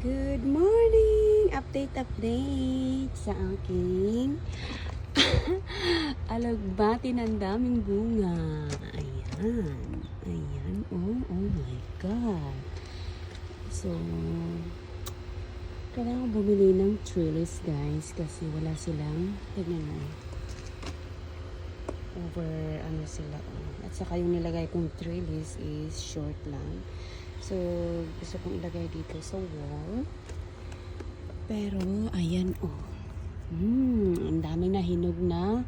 Good morning! Update, update sa aking alagbati ng daming bunga. Ayan. Ayan. Oh, oh my God. So, kailangan bumili ng trellis guys kasi wala silang, tignan mo, over ano sila. Oh. At saka yung nilagay kong trellis is short lang. So, gusto kong ilagay dito sa wall. Pero, ayan oh. Hmm, ang daming nahinog na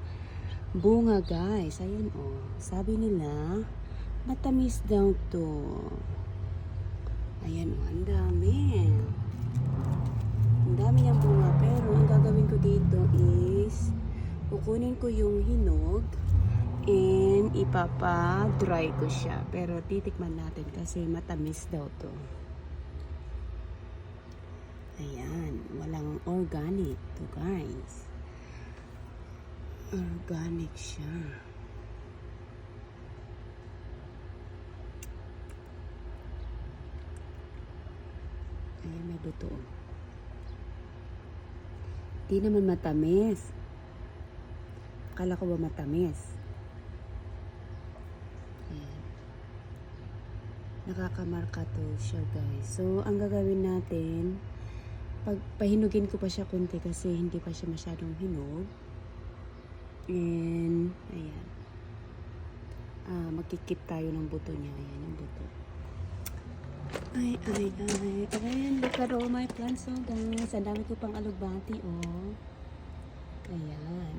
bunga guys. Ayan oh. Sabi nila, matamis daw to. Ayan oh, ang dami. Ang dami niyang bunga. Pero, ang gagawin ko dito is, kukunin ko yung hinog and ipapa-dry ko siya. Pero titikman natin kasi matamis daw to. Ayan, walang organic to guys. Organic siya. Ayan, may buto. Di naman matamis. Akala ko ba matamis? Ayan. Nakakamarka to siya guys. So, ang gagawin natin, pag pahinugin ko pa siya konti kasi hindi pa siya masyadong hinog. And, ayan. Ah, magkikip tayo ng buto niya. Ayan, yung buto. Ay, ay, ay. Ayan, look at all my plants, oh guys. Ang dami ko pang alugbati, oh. Ayan.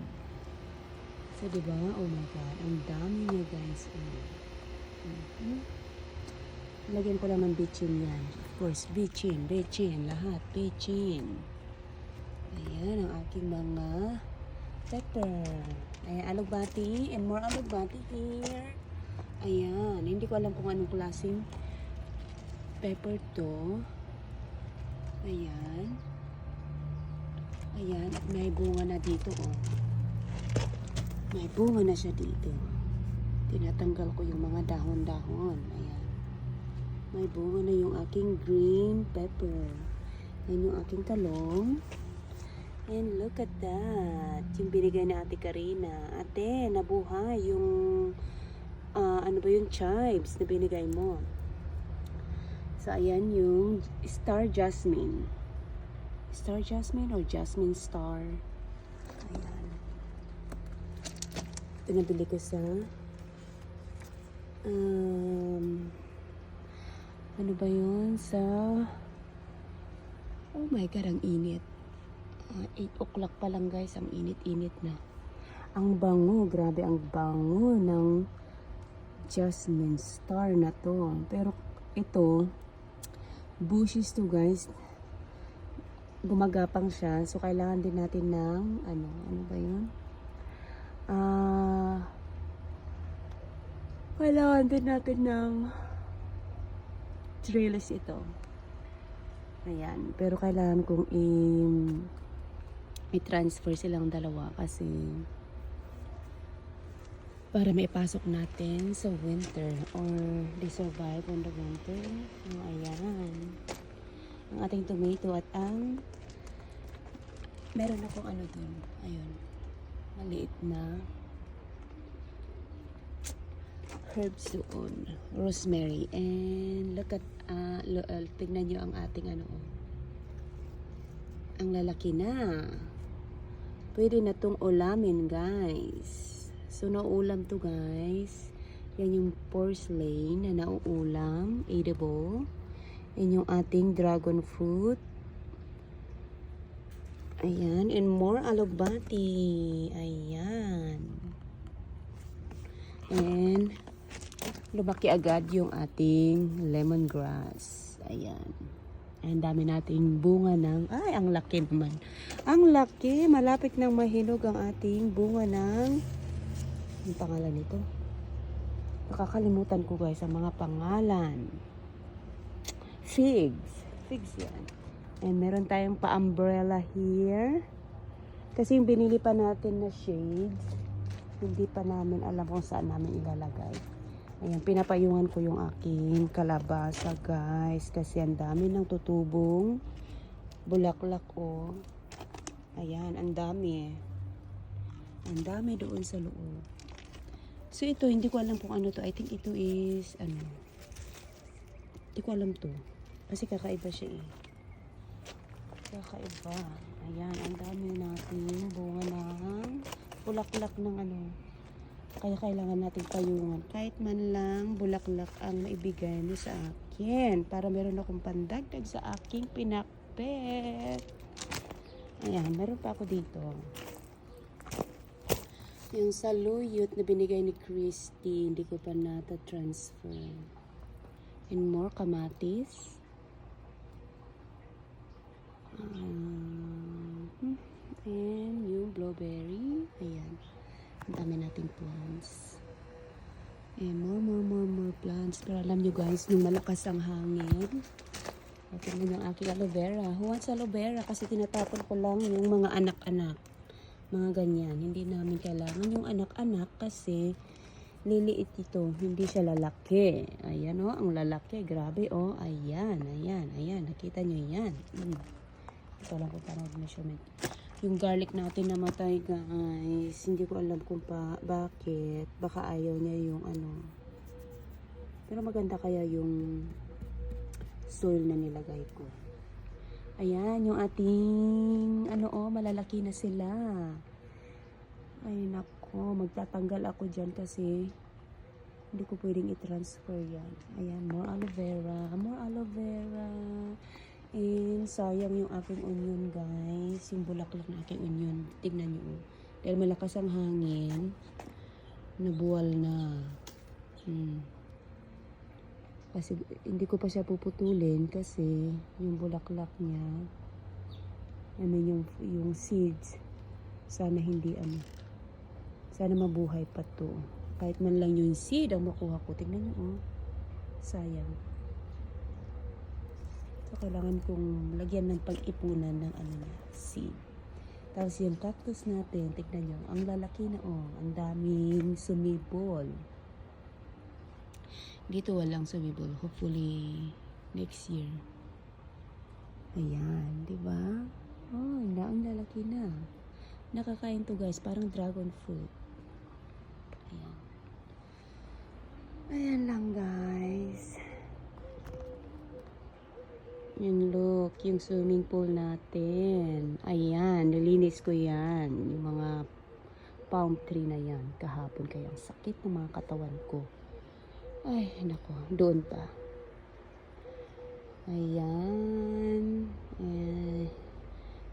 So, di ba? Oh my God. Ang dami niya, guys. Oh. Mhm. Lagyan ko lang ng bitchin yan. Of course, bitchin, bitchin, lahat, bitchin. Ayan, ang aking mga pepper. Ayan, alugbati and more alugbati here. Ayan, hindi ko alam kung anong klaseng pepper to. Ayan. Ayan, at may bunga na dito, oh. May bunga na siya dito. Tinatanggal ko yung mga dahon-dahon. Ayan. May bunga na yung aking green pepper. Yan yung aking talong. And look at that. Yung binigay na ate Karina. Ate, nabuhay yung ah, ano ba yung chives na binigay mo. So, ayan yung star jasmine. Star jasmine or jasmine star. Ayan. Ito nabili ko sa um, ano ba yun? Sa oh my god, ang init. Ah, 8 o'clock pa lang guys, ang init-init na. Ang bango, grabe ang bango ng jasmine star na to. Pero ito, bushes to guys. Gumagapang siya. So, kailangan din natin ng, ano, ano ba yun? Ah, kailangan din natin ng trellis ito. Ayan. Pero kailangan kong i, i-transfer silang dalawa kasi para maipasok natin sa winter or they survive on the winter. Oh, ayan. Ang ating tomato at ang meron akong ano dun. Ayun. Maliit na herbs doon. Rosemary. And look at, uh, lo- uh, tignan nyo ang ating ano. oh. Ang lalaki na. Pwede na tong ulamin, guys. So, nauulam to, guys. Yan yung porcelain na nauulam. Edible. Yan yung ating dragon fruit. Ayan. And more alubati. Ayan. And lumaki agad yung ating lemongrass. Ayan. Ang dami nating bunga ng... Ay, ang laki naman. Ang laki. Malapit nang mahinog ang ating bunga ng... Ang pangalan nito? Nakakalimutan ko guys ang mga pangalan. Figs. Figs yan. And meron tayong pa-umbrella here. Kasi yung binili pa natin na shades, hindi pa namin alam kung saan namin ilalagay. Ayan, pinapayungan ko yung aking kalabasa, guys. Kasi ang dami ng tutubong bulaklak oh. Ayan, ang dami. Ang dami doon sa loob. So ito, hindi ko alam kung ano to. I think ito is, ano, hindi ko alam to. Kasi kakaiba siya eh. Kakaiba. Ayan, ang dami natin bunga ng bulaklak ng ano. Kaya kailangan natin payungan. Kahit man lang bulaklak ang maibigay mo sa akin. Para meron akong pandagdag sa aking pinakpet. Ayan, meron pa ako dito. Yung saluyot na binigay ni Christy, hindi ko pa nata-transfer. And more kamatis. Um, and yung blueberry. Ayan. Ang dami nating plants. And more, more, more, more plants. Pero alam nyo guys, nung malakas ang hangin, o, tingnan yung aking aloe vera. Who wants aloe vera? Kasi tinatapon ko lang yung mga anak-anak. Mga ganyan. Hindi namin kailangan yung anak-anak kasi liliit ito. Hindi siya lalaki. Ayan o, ang lalaki. Grabe o. Ayan, ayan, ayan. Nakita nyo yan. Mm. Ito lang kung paano measurement. Yung garlic natin namatay guys. Hindi ko alam kung pa, bakit. Baka ayaw niya yung ano. Pero maganda kaya yung soil na nilagay ko. Ayan, yung ating, ano oh, malalaki na sila. Ay, nako, magtatanggal ako dyan kasi hindi ko pwedeng i-transfer yan. Ayan, more aloe vera, more aloe vera. And sayang yung aking onion, guys. Yung bulaklak ng aking onion. Tignan nyo. oh. Dahil malakas ang hangin, nabuwal na. Hmm. Kasi hindi ko pa siya puputulin kasi yung bulaklak niya, I mean yung, yung seeds, sana hindi ano, sana mabuhay pa to. Kahit man lang yung seed ang makuha ko. Tingnan niyo oh. Sayang. So, kailangan kong lagyan ng pag-ipunan ng ano niya, seed. Tapos yung cactus natin, tignan nyo, ang lalaki na oh, ang daming sumibol. Dito walang sumibol. Hopefully, next year. Ayan, di ba? Oh, na ang lalaki na. Nakakain to guys, parang dragon fruit. Ayan. Ayan lang guys. Yung look, yung swimming pool natin. Ayan, nilinis ko yan. Yung mga palm tree na yan. Kahapon kaya ang sakit ng mga katawan ko. Ay, nako, doon pa. Ayan. Eh,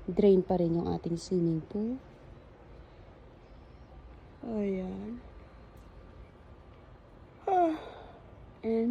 drain pa rin yung ating swimming pool. Ayan. Ah. And